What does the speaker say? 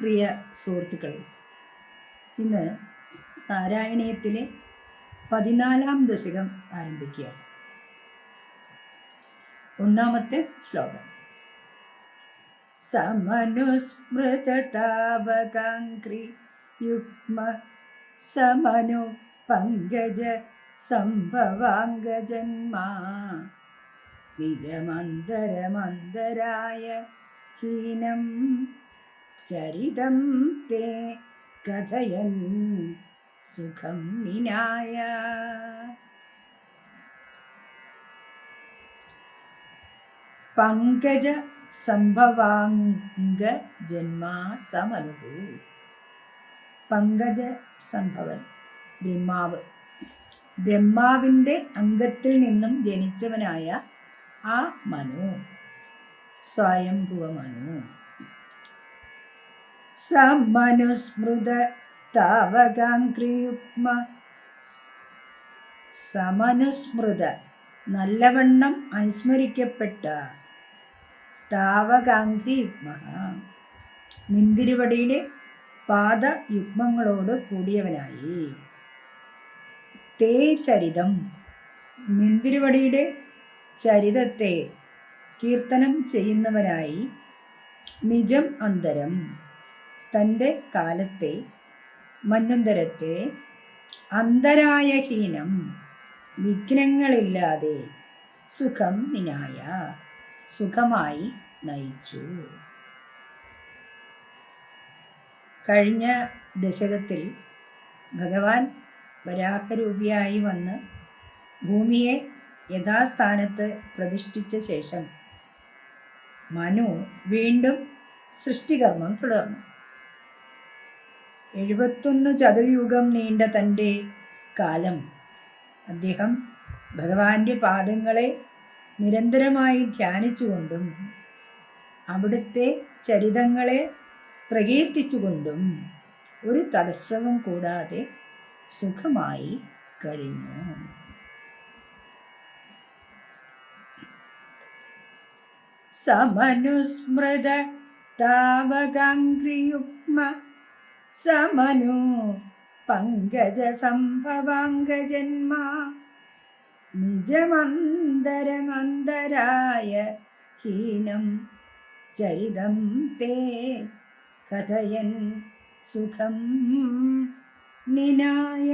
പ്രിയ സുഹൃത്തുക്കളെ ഇന്ന് നാരായണീയത്തിലെ പതിനാലാം ദശകം ആരംഭിക്കുകയാണ്. ഒന്നാമത്തെ ശ്ലോകം. സമനുസ്മൃതതാവകാംക്രി യുഗ്മ സമനു പങ്കജ സംഭവാംഗജന്മാ നിജമന്തരമന്തരായ ഹീനം ചരിതം തേ കഥയൻ സുഖം നിനായ പങ്കജ സംഭവാംഗ ജന്മാ സമനുഹു പങ്കജ സംഭവൻ ബ്രഹ്മാവ്. ബ്രഹ്മാവിന്റെ അംഗത്തിൽ നിന്നും ജനിച്ചവനായ ആ മനു. സ്വയംഭുവ മനു. സമനുസ്മൃത താവകാംക്രിയുഗ്മ സമനുസ്മൃത നല്ലവണ്ണം അനുസ്മരിക്കപ്പെട്ട താവകാംഗ്രിയുഗ്മ നിന്തിരുവടിയുടെ പാദയുഗ്മങ്ങളോട് കൂടിയവനായി. തേ ചരിതം. നിന്തിരുവടിയുടെ ചരിതത്തെ കീർത്തനം ചെയ്യുന്നവനായി നിജം അന്തരം. തന്റെ കാലത്തെ മന്വന്തരത്തെ അന്തരായഹീനം വിഘ്നങ്ങളില്ലാതെ സുഖം നിനായ സുഖമായി നയിച്ചു. കഴിഞ്ഞ ദശകത്തിൽ ഭഗവാൻ വരാഹരൂപിയായി വന്ന് ഭൂമിയെ യഥാസ്ഥാനത്ത് പ്രതിഷ്ഠിച്ച ശേഷം മനു വീണ്ടും സൃഷ്ടികർമ്മം തുടർന്നു. എഴുപത്തൊന്ന് ചതുർയുഗം നീണ്ട തന്റെ കാലം. അദ്ദേഹം ഭഗവാന്റെ പാദങ്ങളെ നിരന്തരമായി ധ്യാനിച്ചുകൊണ്ടും അവിടുത്തെ ചരിതങ്ങളെ പ്രകീർത്തിച്ചുകൊണ്ടും ഒരു തടസ്സവും കൂടാതെ സുഖമായി കഴിഞ്ഞു. സമനുസ്മൃത താവകാംഗ്രിയുഗ്മ സമനു പങ്കജ സംഭവാംഗജന്മാ നിജമന്തരമന്തരായ ഹീനം ചരിതം തേ കഥയൻ സുഖം നിനായ.